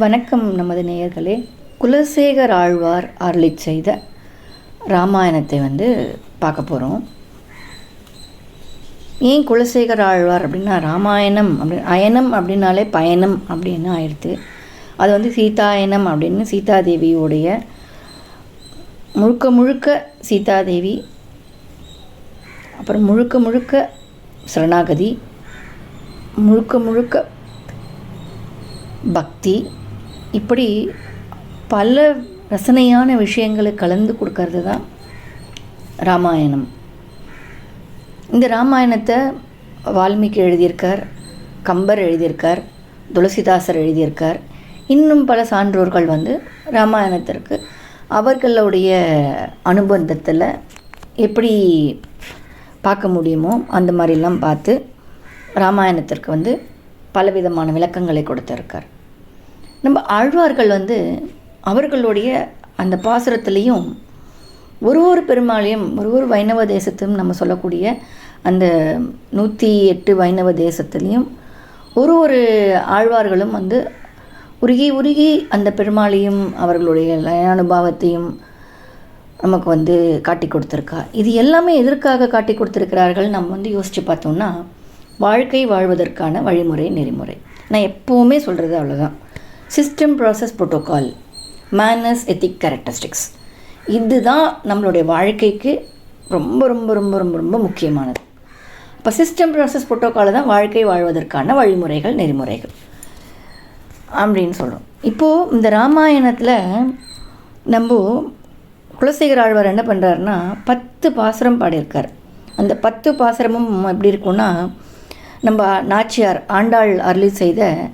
வணக்கம் நமது நேயர்களே. குலசேகர் ஆழ்வார் அருளி செய்த ராமாயணத்தை வந்து பார்க்க போகிறோம் ஏன் குலசேகர் ஆழ்வார் அப்படின்னா ராமாயணம் அப்படி அயனம் அப்படின்னாலே பயணம் அப்படின்னு ஆயிடுது அது வந்து சீதாயனம் அப்படின்னு சீதாதேவியோடைய முழுக்க முழுக்க சீதாதேவி அப்புறம் முழுக்க முழுக்க சரணாகதி முழுக்க முழுக்க பக்தி இப்படி பல ரசனையான விஷயங்களை கலந்து கொடுக்கறது தான் ராமாயணம். இந்த ராமாயணத்தை வால்மீகி எழுதியிருக்கார் கம்பர் எழுதியிருக்கார் துளசிதாசர் எழுதியிருக்கார். இன்னும் பல சான்றோர்கள் வந்து ராமாயணத்திற்கு அவர்களுடைய அனுபந்தத்தில் எப்படி பார்க்க முடியுமோ அந்த மாதிரிலாம் பார்த்து ராமாயணத்திற்கு வந்து பலவிதமான விளக்கங்களை கொடுத்துருக்கார். நம்ம ஆழ்வார்கள் வந்து அவர்களுடைய அந்த பாசுரத்துலேயும் ஒரு ஒரு பெருமாளையும் ஒரு ஒரு வைணவ தேசத்தையும் நம்ம சொல்லக்கூடிய அந்த நூற்றி எட்டு வைணவ தேசத்துலேயும் ஒரு ஒரு ஆழ்வார்களும் வந்து உருகி உருகி அந்த பெருமாளையும் அவர்களுடைய அனுபவத்தையும் நமக்கு வந்து காட்டி கொடுத்துருக்கா. இது எல்லாமே எதற்காக காட்டி கொடுத்துருக்கிறார்கள்? நம்ம வந்து யோசித்து பார்த்தோம்னா வாழ்க்கை வாழ்வதற்கான வழிமுறை நெறிமுறை. நான் எப்போவுமே சொல்கிறது அவ்வளோதான் system process protocol manners ethic characteristics இதுதான் நம்மளுடைய வாழ்க்கைக்கு ரொம்ப ரொம்ப ரொம்ப ரொம்ப ரொம்ப முக்கியமானது. இப்போ சிஸ்டம் ப்ராசஸ் ப்ரோட்டோக்கால் தான் வாழ்க்கை வாழ்வதற்கான வழிமுறைகள் நெறிமுறைகள் அப்படின்னு சொல்கிறோம் இப்போது இந்த ராமாயணத்தில் நம்ம குலசேகர் ஆழ்வார் என்ன பண்ணுறாருன்னா பத்து பாசுரம் பாடியிருக்கார். அந்த பத்து பாசுரமும் எப்படி இருக்கும்னா நம்ம நாச்சியார் ஆண்டாள் அருளி செய்த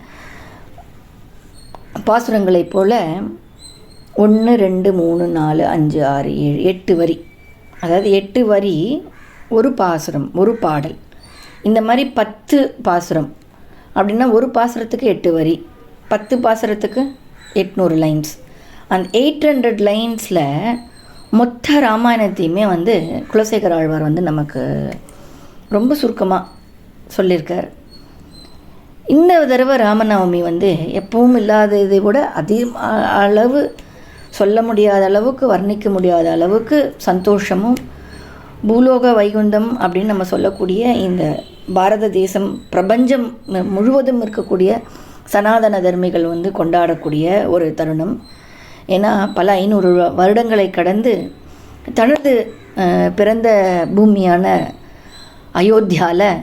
பாசுரங்களைப் போல் ஒன்று ரெண்டு மூணு நாலு அஞ்சு ஆறு ஏழு எட்டு வரி. அதாவது எட்டு வரி ஒரு பாசுரம் ஒரு பாடல். இந்த மாதிரி பத்து பாசுரம். அப்படின்னா ஒரு பாசுரத்துக்கு எட்டு வரி. பத்து பாசுரத்துக்கு எட்நூறு லைன்ஸ் அந்த எயிட் ஹண்ட்ரட் லைன்ஸில் மொத்த ராமாயணத்தையுமே வந்து குலசேகர ஆழ்வார் வந்து நமக்கு ரொம்ப சுருக்கமாக சொல்லியிருக்கார். இந்த தடவை ராமநவமி வந்து எப்பவும் இல்லாததை விட அதிக அளவு சொல்ல முடியாத அளவுக்கு வர்ணிக்க முடியாத அளவுக்கு சந்தோஷமும் பூலோக வைகுண்டம் அப்படின்னு நம்ம சொல்லக்கூடிய இந்த பாரத தேசம் பிரபஞ்சம் முழுவதும் இருக்கக்கூடிய சனாதன தர்மிகள் வந்து கொண்டாடக்கூடிய ஒரு தருணம். ஏன்னா பல ஐநூறு வருடங்களை கடந்து தனது பிறந்த பூமியான அயோத்தியாவில்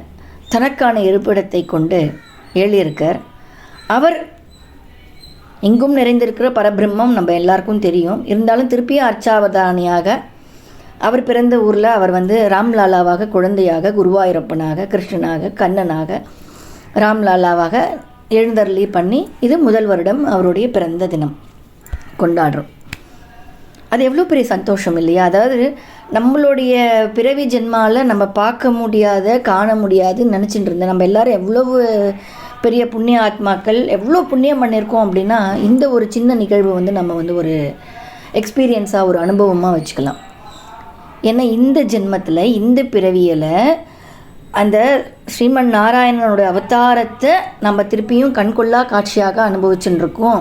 தனக்கான இருப்பிடத்தை கொண்டு எழுதியிருக்கார் அவர் எங்கும் நிறைந்திருக்கிற பரபிரம்மம் நம்ம எல்லாருக்கும் தெரியும். இருந்தாலும் திருப்பியும் அர்ச்சாவதானியாக அவர் பிறந்த ஊரில் அவர் வந்து ராம்லாலாவாக குழந்தையாக குருவாயூரப்பனாக கிருஷ்ணனாக கண்ணனாக ராம்லாலாவாக எழுந்தருளி பண்ணி இது முதல் வருடம் அவருடைய பிறந்த தினம். கொண்டாடுறோம். அது எவ்வளோ பெரிய சந்தோஷம் இல்லையா? அதாவது நம்மளுடைய பிறவி ஜென்மாவில் நம்ம பார்க்க முடியாத காண முடியாதுன்னு நினச்சிட்டு இருந்தேன் நம்ம எல்லோரும் எவ்வளவு பெரிய புண்ணிய ஆத்மாக்கள் எவ்வளோ புண்ணியம் பண்ணியிருக்கோம் அப்படின்னா இந்த ஒரு சின்ன நிகழ்வு வந்து நம்ம வந்து ஒரு எக்ஸ்பீரியன்ஸாக ஒரு அனுபவமாக வச்சுக்கலாம். ஏன்னா இந்த ஜென்மத்தில் இந்த பிறவியில் அந்த ஸ்ரீமன் நாராயணனோட அவதாரத்தை நம்ம திருப்பியும் கண்கொள்ளா காட்சியாக அனுபவிச்சுட்டு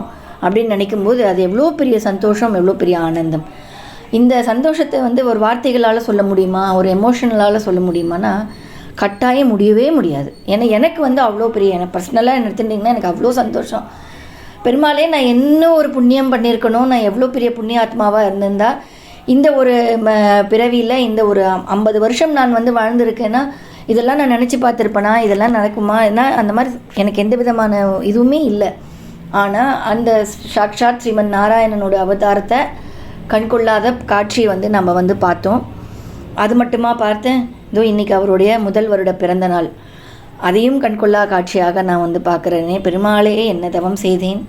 அப்படின்னு நினைக்கும்போது அது எவ்வளோ பெரிய சந்தோஷம் எவ்வளோ பெரிய ஆனந்தம். இந்த சந்தோஷத்தை வந்து ஒரு வார்த்தைகளால் சொல்ல முடியுமா? ஒரு எமோஷனலால் சொல்ல முடியுமானா கட்டாயம் முடியவே முடியாது. ஏன்னா எனக்கு வந்து அவ்வளோ பெரிய எனக்கு பர்சனலாக எடுத்துட்டிங்கன்னா எனக்கு அவ்வளோ சந்தோஷம். பெருமாளே நான் என்ன ஒரு புண்ணியம் பண்ணியிருக்கணும்? நான் எவ்வளோ பெரிய புண்ணிய ஆத்மாவாக இருந்திருந்தா இந்த ஒரு பிறவியில் இந்த ஒரு ஐம்பது வருஷம் நான் வந்து வாழ்ந்திருக்கேன்னா இதெல்லாம் நான் நினச்சி பார்த்துருப்பேனா? இதெல்லாம் நடக்குமா? ஏன்னா அந்த மாதிரி எனக்கு எந்த விதமான இதுவுமே இல்லை. ஆனால் அந்த சாக்ஷாத் ஸ்ரீமன் நாராயணனோட அவதாரத்தை கண்கொள்ளாத காட்சியை வந்து நம்ம வந்து பார்த்தோம். அது மட்டுமா பார்த்தேன்? இதோ இன்றைக்கி அவருடைய முதல் வருட பிறந்த நாள். அதையும் கண்கொள்ளா காட்சியாக நான் வந்து பார்க்குறேனே. பெருமாளே என்ன தவம் செய்தேன்?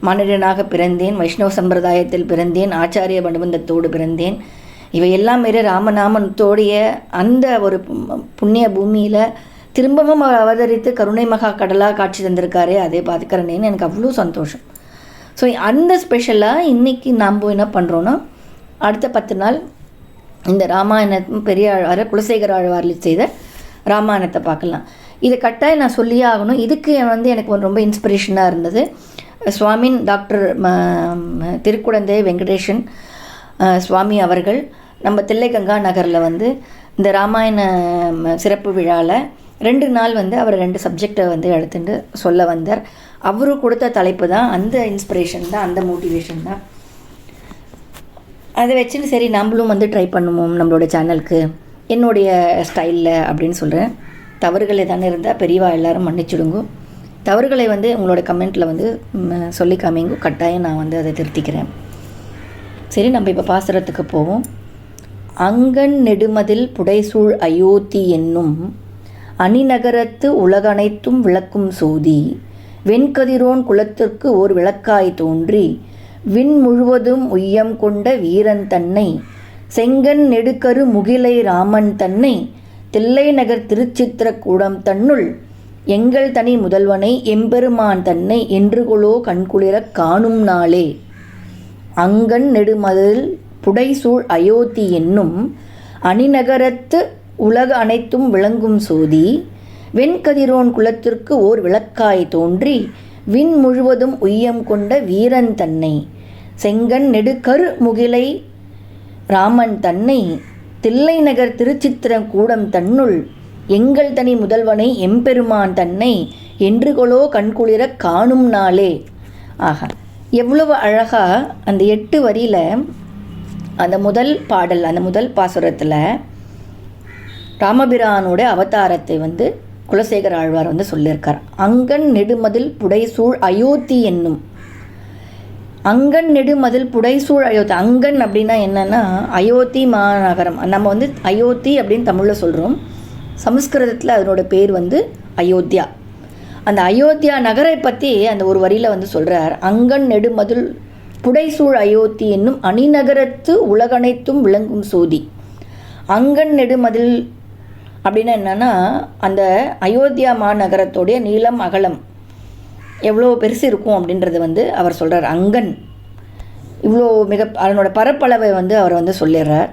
மனிதனாக பிறந்தேன் வைஷ்ணவ சம்பிரதாயத்தில் பிறந்தேன் ஆச்சாரிய பண்டுபந்தத்தோடு பிறந்தேன். இவையெல்லாம் மீறி ராமநாமத்தோடைய அந்த ஒரு புண்ணிய பூமியில் திரும்பவும் அவர் அவதரித்து கருணை மகா கடலாக காட்சி தந்திருக்காரே அதை பார்த்துக்கிறேனேன்னு எனக்கு அவ்வளோ சந்தோஷம். ஸோ அந்த ஸ்பெஷலாக இன்றைக்கி நாம் என்ன பண்ணுறோன்னா அடுத்த பத்து நாள் இந்த ராமாயணம் பெரிய ஆழ்வார் குலசேகர ஆழ்வாரில் செய்த ராமாயணத்தை பார்க்கலாம். இதை கட்டாயம் நான் சொல்லியே ஆகணும். இதுக்கு வந்து எனக்கு ஒரு ரொம்ப இன்ஸ்பிரேஷனாக இருந்தது. சுவாமின் டாக்டர் ம திருக்குடந்தை வெங்கடேஷன் சுவாமி அவர்கள் நம்ம தில்லைகங்கா நகரில் வந்து இந்த ராமாயண சிறப்பு விழாவில் ரெண்டு நாள் வந்து அவர் ரெண்டு சப்ஜெக்டை வந்து எடுத்துட்டு சொல்ல வந்தார். அவரு கொடுத்த தலைப்பு தான் அந்த இன்ஸ்பிரேஷன் தான் அந்த மோட்டிவேஷன் தான். அதை வச்சுன்னு சரி நம்மளும் வந்து ட்ரை பண்ணுவோம் நம்மளோட சேனலுக்கு என்னுடைய ஸ்டைலில் அப்படின்னு சொல்கிறேன் தவறுகள் எதானே இருந்தால் பெரியவா எல்லோரும் மன்னிச்சுடுங்க. தவறுகளை வந்து உங்களோட கமெண்ட்டில் வந்து சொல்லி காமிங்க. கட்டாயம் நான் வந்து அதை திருத்திக்கிறேன். சரி நம்ம இப்போ பாசுரத்துக்கு போவோம். அங்கன் நெடுமதில் புடைசூழ் அயோத்தி என்னும் அணிநகரத்து உலகனைத்தும் விளக்கும் சோதி. வெண்கதிரோன் குலத்திற்கு ஓர் விளக்காய் தோன்றி விண் முழுவதும் உய்யம் கொண்ட வீரன் தன்னை செங்கன் நெடுக்கரு முகிலை ராமன் தன்னை தில்லை நகர் திருச்சித்திரக்கூடம் தன்னுள் எங்கள் தனி முதல்வனை எம்பெருமான் தன்னை என்றுகொலோ கண்குளிரக் காணும் நாளே. அங்கன் நெடுமதில் புடைசூழ் அயோத்தி என்னும் அணிநகரத்து உலக அனைத்தும் விளங்கும் சோதி வெண்கதிரோன் குலத்திற்கு ஓர் விளக்காய் தோன்றி விண் முழுவதும் உய்யம் கொண்ட வீரன் தன்னை. செங்கன் நெடுக்கரு முகிலை. ராமன் தன்னை தில்லை நகர் திருச்சித்திரங்கூடம் தன்னுள் எங்கள் தனி முதல்வனை எம்பெருமான் தன்னை என்றுகொலோ கண்குளிர காணும் நாளே. ஆஹா எவ்வளவு அழகா அந்த எட்டு வரியில அந்த முதல் பாடல் அந்த முதல் பாசுரத்தில் ராமபிரானோட அவதாரத்தை வந்து குலசேகர ஆழ்வார் வந்து சொல்லியிருக்கார். அங்கன் நெடுமதில் புடைசூழ் அயோத்தி என்னும் அங்கன் நெடுமதில் புடைசூழ் அயோத்தி. அங்கன் அப்படின்னா என்னன்னா அயோத்தி மாநகரம். நம்ம வந்து அயோத்தி அப்படின்னு தமிழில் சொல்கிறோம் சமஸ்கிருதத்தில் அதனோட பேர் வந்து அயோத்தியா. அந்த அயோத்தியா நகரை பற்றி அந்த ஒரு வரியில் வந்து சொல்கிறார் அங்கன் நெடுமதில் புடைசூழ் அயோத்தி என்னும் அணிநகரத்து உலகனைத்தும் விளங்கும் சோதி. அங்கன் நெடுமதில் அப்படின்னா என்னன்னா அந்த அயோத்தியா மாநகரத்தோடைய நீளம் அகலம். எவ்வளோ பெருசு இருக்கும் அப்படின்றது வந்து அவர் சொல்கிறார் அங்கன். இவ்வளோ மிக அதனோட பரப்பளவை வந்து அவர் வந்து சொல்லிடுறார்.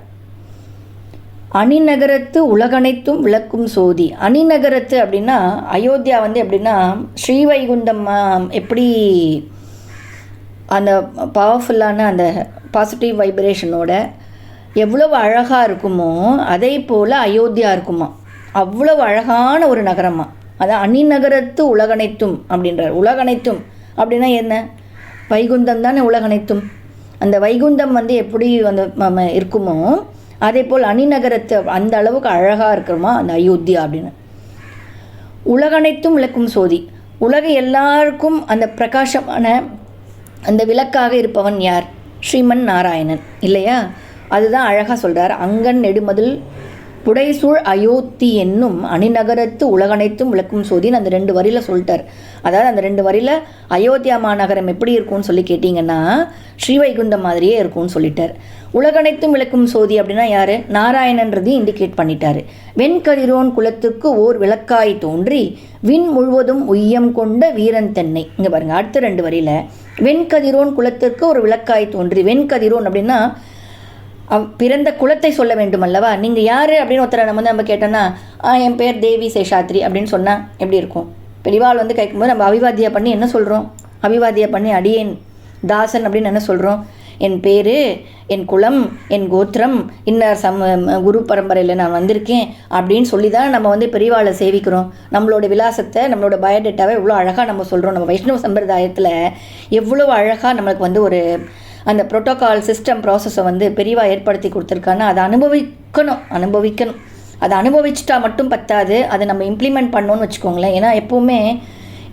அணிநகரத்து உலகனைத்தும் விளக்கும் சோதி. அணிநகரத்து அப்படின்னா அயோத்தியா வந்து எப்படின்னா ஸ்ரீவைகுண்டம் எப்படி அந்த பவர்ஃபுல்லான அந்த பாசிட்டிவ் வைப்ரேஷனோட எவ்வளவு அழகாக இருக்குமோ அதே போல் அயோத்தியா இருக்குமா. அவ்வளவு அழகான ஒரு நகரமாக அதான் அணிநகரத்து உலகனைத்தும் அப்படின்றார். உலகனைத்தும் அப்படின்னா என்ன? வைகுந்தம் தானே உலகனைத்தும். அந்த வைகுந்தம் வந்து எப்படி வந்து இருக்குமோ அதே போல் அணிநகரத்து அந்த அளவுக்கு அழகாக இருக்கிறோமா? அந்த அயோத்தியா அப்படின்னு. உலகனைத்தும் விளக்கும் சோதி. உலக எல்லாருக்கும் அந்த பிரகாசமான அந்த விளக்காக இருப்பவன் யார்? ஸ்ரீமன் நாராயணன். இல்லையா? அதுதான் அழகாக சொல்கிறார் அங்கன் நெடுமதில் புடைசூழ் அயோத்தி என்னும் அணிநகரத்து உலகனைத்தும் விளக்கும் சோதின்னு அந்த ரெண்டு வரியில் சொல்லிட்டார். அதாவது அந்த ரெண்டு வரியில் அயோத்தியா மாநகரம் எப்படி இருக்கும்னு சொல்லி கேட்டிங்கன்னா ஸ்ரீவைகுண்டம் மாதிரியே இருக்கும்னு சொல்லிட்டார். உலகனைத்தும் விளக்கும் சோதி அப்படின்னா யார்? நாராயணன்றதையும் இண்டிகேட் பண்ணிட்டாரு. வெண்கதிரோன் குலத்துக்கு ஓர் விளக்காய் தோன்றி விண் முழுவதும் உய்யம் கொண்ட வீரன் தென்னை. இங்கே பாருங்கள் அடுத்த ரெண்டு வரியில் வெண்கதிரோன் குலத்திற்கு ஒரு விளக்காய் தோன்றி வெண்கதிரோன் அப்படின்னா அவ் பிறந்த குலத்தை சொல்ல வேண்டும் அல்லவா நீங்கள் யார் அப்படின்னு ஒருத்தரை நம்ம வந்து நம்ம கேட்டோன்னா என் பேர் தேவி சேஷாத்ரி அப்படின்னு சொன்னால் எப்படி இருக்கும்? பெரிவால் வந்து கேட்கும்போது நம்ம அபிவாத்தியா பண்ணி என்ன சொல்கிறோம் அபிவாத்தியா பண்ணி அடியேன் தாசன் அப்படின்னு என்ன சொல்கிறோம் என் பேர் என் குலம் என் கோத்திரம் இன்னர் சம் குரு பரம்பரையில் நான் வந்திருக்கேன் அப்படின்னு சொல்லி தான் நம்ம வந்து பெரியவாளை சேவிக்கிறோம். நம்மளோட விலாசத்தை நம்மளோட பயோடேட்டாவை எவ்வளோ அழகாக நம்ம சொல்கிறோம் நம்ம வைஷ்ணவ சம்பிரதாயத்தில் எவ்வளோ அழகாக நம்மளுக்கு வந்து ஒரு அந்த ப்ரோட்டோகால் சிஸ்டம் ப்ராசஸை வந்து பெரிவாக ஏற்படுத்தி கொடுத்துருக்காங்க. அதை அனுபவிக்கணும் அனுபவிக்கணும். அதை அனுபவிச்சிட்டா மட்டும் பத்தாது. அதை நம்ம இம்ப்ளிமெண்ட் பண்ணோன்னு வச்சுக்கோங்களேன். ஏன்னா எப்போவுமே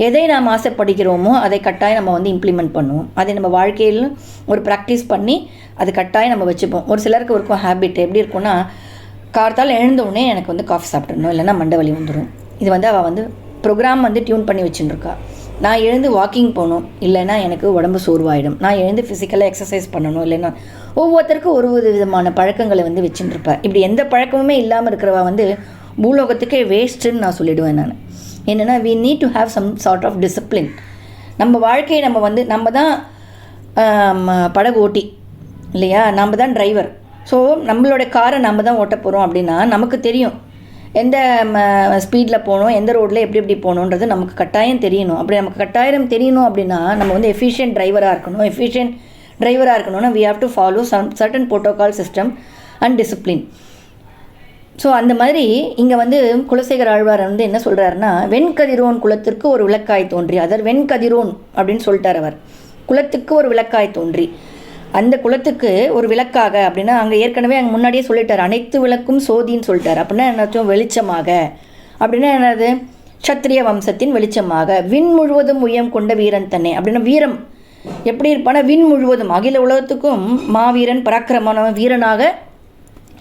எதை நாம் ஆசைப்படுகிறோமோ அதை கட்டாயம் நம்ம வந்து இம்ப்ளிமெண்ட் பண்ணுவோம். அதை நம்ம வாழ்க்கையில் ஒரு ப்ராக்டிஸ் பண்ணி அது கட்டாயம் நம்ம வச்சுப்போம். ஒரு சிலருக்கு இருக்கும் ஹேபிட் எப்படி இருக்கும்னா கார்த்தால் எழுந்தவுடனே எனக்கு வந்து காஃபி சாப்பிட்றணும் இல்லைன்னா மண்டை வலி வந்துடும் இது வந்து அவள் வந்து ப்ரோக்ராம் வந்து டியூன் பண்ணி வச்சுட்டுருக்கா நான் எழுந்து வாக்கிங் போகணும் இல்லைன்னா எனக்கு உடம்பு சோர்வாயிடும். நான் எழுந்து ஃபிசிக்கலாக எக்ஸசைஸ் பண்ணணும் இல்லைன்னா ஒவ்வொருத்தருக்கும் ஒரு ஒரு விதமான பழக்கங்களை வந்து வச்சுட்டுருப்பேன் இப்படி எந்த பழக்கமுமே இல்லாமல் இருக்கிறவா வந்து பூலோகத்துக்கே வேஸ்ட்டுன்னு நான் சொல்லிடுவேன் நான். என்னென்னா we need to have some sort of discipline நம்ம வாழ்க்கையை நம்ம வந்து நம்ம தான் படகு ஓட்டி இல்லையா? நம்ம தான் டிரைவர் ஸோ நம்மளோட காரை நம்ம தான் ஓட்ட போகிறோம் அப்படின்னா நமக்கு தெரியும். எந்த ஸ்பீடில் போகணும் எந்த ரோட்டில் எப்படி எப்படி போகணுன்றது நமக்கு கட்டாயம் தெரியணும். அப்படி நமக்கு கட்டாயம் தெரியணும் அப்படின்னா நம்ம வந்து எஃபிஷியன்ட் டிரைவராக இருக்கணும். எஃபிஷியன்ட் டிரைவராக இருக்கணும்னா we have to follow some certain protocol system and discipline so அந்த மாதிரி இங்கே வந்து குலசேகர் ஆழ்வார் வந்து என்ன சொல்கிறாருன்னா வெண்கதிரோன் குலத்திற்கு ஒரு விளக்காய் தோன்றி அதர் வெண்கதிரோன் அப்படின்னு சொல்லிட்டார் அவர். குலத்துக்கு ஒரு விளக்காய் தோன்றி. அந்த குலத்துக்கு ஒரு விளக்காக அப்படின்னா அங்கே ஏற்கனவே அங்கே முன்னாடியே சொல்லிட்டார். அனைத்து விளக்கும் சோதின்னு சொல்லிட்டார். அப்படின்னா என்னாச்சும் வெளிச்சமாக. அப்படின்னா என்னது? சத்திரிய வம்சத்தின் வெளிச்சமாக. விண் முழுவதும் உயம் கொண்ட வீரன் தன்னை. அப்படின்னா வீரம். எப்படி இருப்பானா விண் முழுவதும். அகில உலகத்துக்கும் மாவீரன் பராக்கிரமான வீரனாக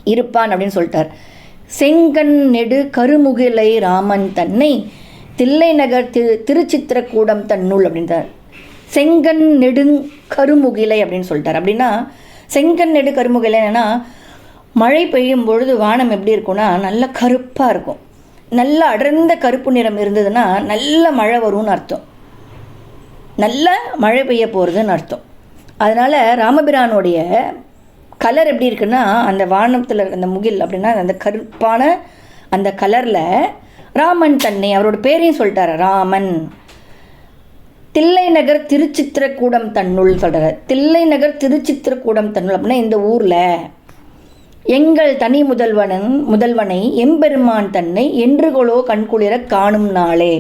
இருப்பான் அப்படின்னு சொல்லிட்டார். செங்கன் நெடு கருமுகிலை ராமன் தன்னை தில்லை நகர் திரு திருச்சித்திரக்கூடம் தன்னுள் அப்படின்றார். செங்கன் நெடுங் கருமுகிலை அப்படின்னு சொல்லிட்டார். அப்படின்னா செங்கன் நெடு கருமுகிலை என்னென்னா மழை பெய்யும் பொழுது வானம் எப்படி இருக்கும்னா நல்ல கருப்பாக இருக்கும். நல்ல அடர்ந்த கருப்பு நிறம் இருந்ததுன்னா நல்ல மழை வரும்னு அர்த்தம். நல்ல மழை பெய்ய போகிறதுன்னு அர்த்தம். அதனால் ராமபிரானுடைய கலர் எப்படி இருக்குன்னா அந்த வானத்தில் இருக்க அந்த முகில் அப்படின்னா அந்த கருப்பான அந்த கலரில் ராமன் தன்னை அவரோட பேரையும் சொல்லிட்டார் ராமன். தில்லை நகர் திருச்சித்திரக்கூடம் தன்னுள் சொல்கிறார் தில்லை நகர் திருச்சித்திரக்கூடம் தன்னுள் அப்படின்னா இந்த ஊரில். எங்கள் தனி முதல்வனன் முதல்வனை எம்பெருமான் தன்னை என்றுகொளோ கண்குளிர காணும் நாளே.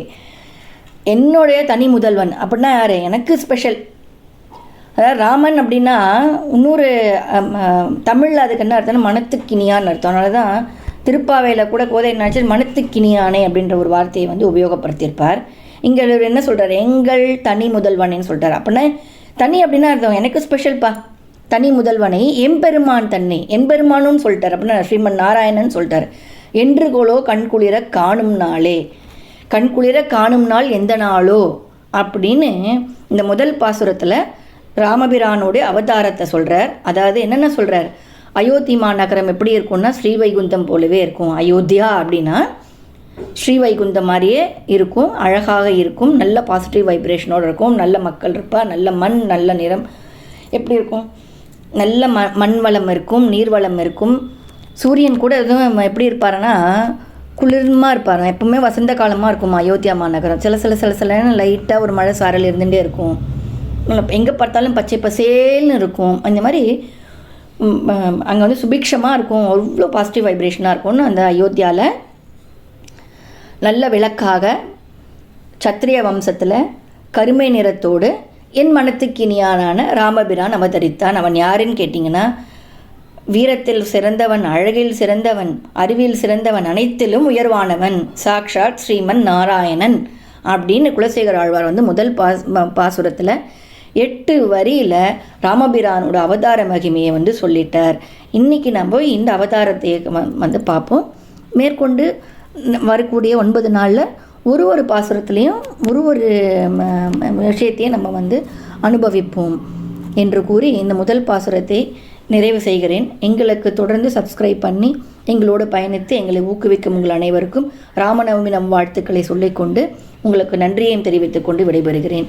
என்னுடைய தனி முதல்வன் அப்படின்னா யார்? எனக்கு ஸ்பெஷல் அதாவது ராமன் அப்படின்னா இன்னொரு தமிழில் அதுக்கு என்ன அர்த்தம்னா மனத்துக்கினியான்னு அர்த்தம். அதனால தான் திருப்பாவையில் கூட கோதை என்னாச்சு மனத்துக்கினியானே அப்படின்ற ஒரு வார்த்தையை வந்து உபயோகப்படுத்தியிருப்பார். இங்கே இவர் என்ன சொல்கிறார் எங்கள் தனி முதல்வனேன்னு சொல்கிறார் அப்படின்னா தனி அப்படின்னா அர்த்தம். எனக்கு ஸ்பெஷல்ப்பா தனி முதல்வனை எம்பெருமான் தன்னை எம்பெருமானும் சொல்லிட்டார். அப்படின்னா ஸ்ரீமன் நாராயணன் சொல்லிட்டார். என்று கோலோ கண்குளிர காணும் நாளே. கண்குளிர காணும் நாள் எந்த நாளோ? அப்படின்னு இந்த முதல் பாசுரத்தில் ராமபிரானுடைய அவதாரத்தை சொல்கிறார் அதாவது என்னென்ன சொல்கிறார் அயோத்தி மாநகரம் எப்படி இருக்கும்னா ஸ்ரீவைகுந்தம் போலவே இருக்கும். அயோத்தியா அப்படின்னா ஸ்ரீவைகுந்தம் மாதிரியே இருக்கும் அழகாக இருக்கும் நல்ல பாசிட்டிவ் வைப்ரேஷனோடு இருக்கும் நல்ல மக்கள் இருப்பா நல்ல மண் நல்ல நிறம். எப்படி இருக்கும்? நல்ல ம மண் வளம் இருக்கும் நீர் வளம் இருக்கும். சூரியன் கூட எதுவும் எப்படி இருப்பாருன்னா குளிர்மாக இருப்பார். எப்பவுமே வசந்த காலமாக இருக்கும் அயோத்தியா மாநகரம். சில சில சில சில லைட்டாக ஒரு மழை சாரல் இருந்துகிட்டே இருக்கும். எங்கே பார்த்தாலும் பச்சை பசேல்னு இருக்கும். அந்த மாதிரி அங்கே வந்து சுபிக்ஷமாக இருக்கும். அவ்வளோ பாசிட்டிவ் வைப்ரேஷனாக இருக்கும்னு அந்த அயோத்தியாவில் நல்ல விளக்காக சத்திரிய வம்சத்தில் கருமை நிறத்தோடு என் மனத்துக்கினியானான ராமபிரான் அவதரித்தான் அவன் யாருன்னு கேட்டிங்கன்னா வீரத்தில் சிறந்தவன் அழகில் சிறந்தவன் அறிவில் சிறந்தவன் அனைத்திலும் உயர்வானவன். சாக்ஷாத் ஸ்ரீமன் நாராயணன். அப்படின்னு குலசேகர் ஆழ்வார் வந்து முதல் பாஸ் பாசுரத்தில் எட்டு வரியில் ராமபிரானோட அவதார மகிமையை வந்து சொல்லிட்டார். இன்றைக்கி நம்ம இந்த அவதாரத்தை வந்து பார்ப்போம். மேற்கொண்டு வரக்கூடிய ஒன்பது நாளில் ஒரு ஒரு பாசுரத்துலேயும் ஒரு ஒரு விஷயத்தையும் நம்ம வந்து அனுபவிப்போம் என்று கூறி இந்த முதல் பாசுரத்தை நிறைவு செய்கிறேன். எங்களுக்கு தொடர்ந்து சப்ஸ்கிரைப் பண்ணி எங்களோடு பயணித்து எங்களை ஊக்குவிக்கும் உங்கள் அனைவருக்கும் ராமநவமி நம் வாழ்த்துக்களை சொல்லிக்கொண்டு உங்களுக்கு நன்றியையும் தெரிவித்துக்கொண்டு விடைபெறுகிறேன்.